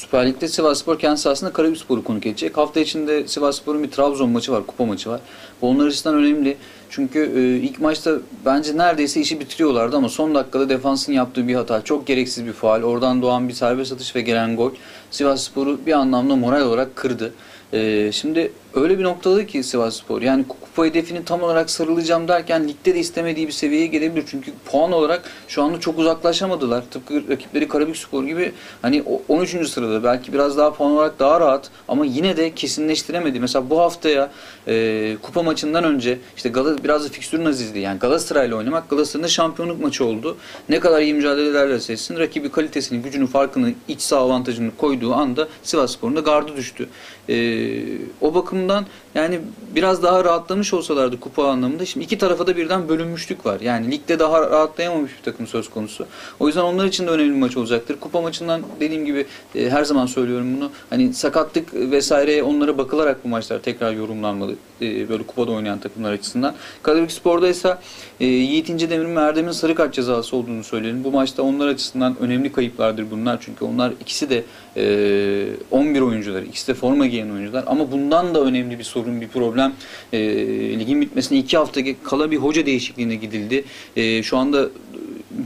Süper Lig'de Sivasspor kendi sahasında Karabükspor'u konuk edecek. Hafta içinde Sivasspor'un bir Trabzon maçı var, kupa maçı var. Bu onlar açısından önemli. Çünkü e, ilk maçta bence neredeyse işi bitiriyorlardı ama son dakikada defansın yaptığı bir hata, çok gereksiz bir faal, oradan doğan bir serbest atış ve gelen gol Sivasspor'u bir anlamda moral olarak kırdı. E, şimdi öyle bir noktada ki Sivasspor yani kupa hedefini tam olarak sarılacağım derken ligde de istemediği bir seviyeye gelebilir. Çünkü puan olarak şu anda çok uzaklaşamadılar. Tıpkı rakipleri Karabükspor gibi hani o 13. sırada belki biraz daha puan olarak daha rahat ama yine de kesinleştiremedi. Mesela bu haftaya e, kupa maçından önce işte Gal biraz da fikstürün azizliği yani Galatasaray'la oynamak Galatasaray'ın şampiyonluk maçı oldu. Ne kadar iyi mücadele ederlerse etsin rakibi kalitesini, gücünü, farkını, iç saha avantajını koyduğu anda Sivasspor'un da gardı düştü. E, o bakımdan yani biraz daha rahatlamış olsalardı kupa anlamında. Şimdi iki tarafa da birden bölünmüşlük var. Yani ligde daha rahatlayamamış bir takım söz konusu. O yüzden onlar için de önemli bir maç olacaktır. Kupa maçından dediğim gibi e, her zaman söylüyorum bunu. Hani sakatlık vesaireye onlara bakılarak bu maçlar tekrar yorumlanmalı. E, böyle kupada oynayan takımlar açısından. Karabük Spor'da ise e, Yiğit İncedemir'in ve Erdem'in sarı kart cezası olduğunu söyleyelim. Bu maçta onlar açısından önemli kayıplardır bunlar. Çünkü onlar ikisi de e, 11 oyuncular, ikisi de forma giyen oyuncular. Ama bundan da önemli bir sorun, bir problem. E, ligin bitmesine iki hafta kala bir hoca değişikliğine gidildi. E, şu anda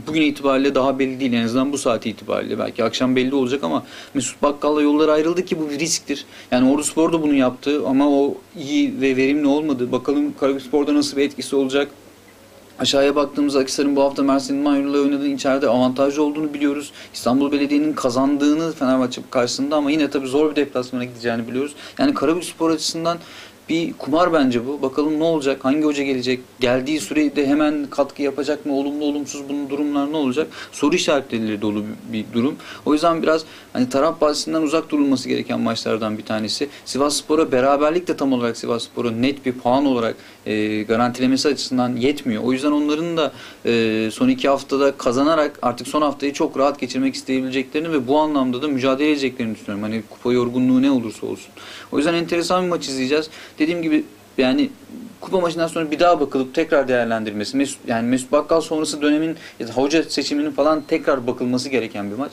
bugün itibariyle daha belli değil. En azından bu saat itibariyle. Belki akşam belli olacak ama Mesut Bakkal'la yollar ayrıldı ki bu bir risktir. Yani Ordu Spor da bunu yaptı ama o iyi ve verimli olmadı. Bakalım Karabükspor'da nasıl bir etkisi olacak. Aşağıya baktığımızda Akhisar'ın bu hafta Mersin Manyur'la oynadığı içeride avantajlı olduğunu biliyoruz. İstanbul Belediye'nin kazandığını Fenerbahçe karşısında ama yine tabii zor bir deplasmana gideceğini biliyoruz. Yani Karabükspor açısından bir kumar bence bu. Bakalım ne olacak? Hangi hoca gelecek? Geldiği sürede hemen katkı yapacak mı? Olumlu olumsuz bunun durumlar ne olacak? Soru işaretleriyle dolu bir durum. O yüzden biraz hani taraf bahsinden uzak durulması gereken maçlardan bir tanesi. Sivasspor'a beraberlik de tam olarak Sivasspor'a net bir puan olarak e, garantilemesi açısından yetmiyor. O yüzden onların da e, son iki haftada kazanarak artık son haftayı çok rahat geçirmek isteyebileceklerini ve bu anlamda da mücadele edeceklerini düşünüyorum. Hani kupa yorgunluğu ne olursa olsun. O yüzden enteresan bir maç izleyeceğiz. Dediğim gibi yani kupa maçından sonra bir daha bakılıp tekrar değerlendirilmesi. Mesut, yani Mesut Bakkal sonrası dönemin ya hoca seçiminin falan tekrar bakılması gereken bir maç.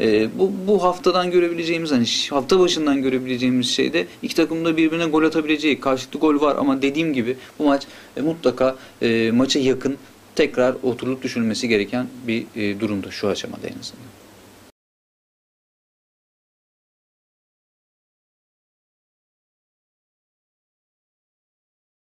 Ee, bu, bu haftadan görebileceğimiz hani hafta başından görebileceğimiz şey de iki takım da birbirine gol atabileceği karşılıklı gol var ama dediğim gibi bu maç e, mutlaka e, maça yakın tekrar oturulup düşünülmesi gereken bir e, durumda şu aşamada en azından.